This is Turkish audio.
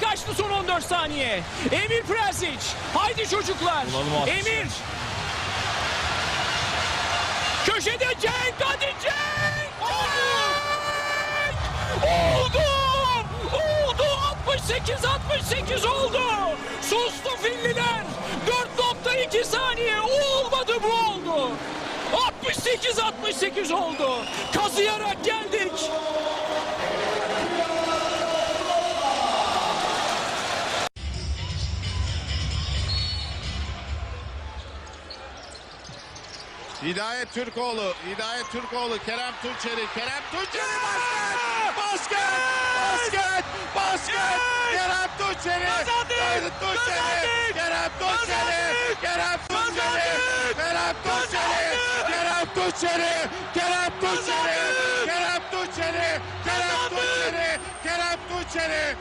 kaçtı son 14 saniye. Emir Prezic. Haydi çocuklar. Emir. Köşede Cenk. Hadi Cenk. Oldu. Oldu. 68-68 oldu. Sustu filliler. 4.2 saniye. Olmadı bu oldu. 68-68 oldu. Kazıyarak geldik. Hidayet Türkoğlu, Hidayet Türkoğlu, Kerem Tunçeri, Kerem Tunçeri basket! Basket! Basket! Basket! Kerem Tunçeri! Kerem Tunçeri! Kerem Tunçeri! Kerem Tunçeri! Kerem Tunçeri! Kerem Tunçeri! Kerem Tunçeri! Kerem Tunçeri! Kerem Tunçeri! Kerem Tunçeri!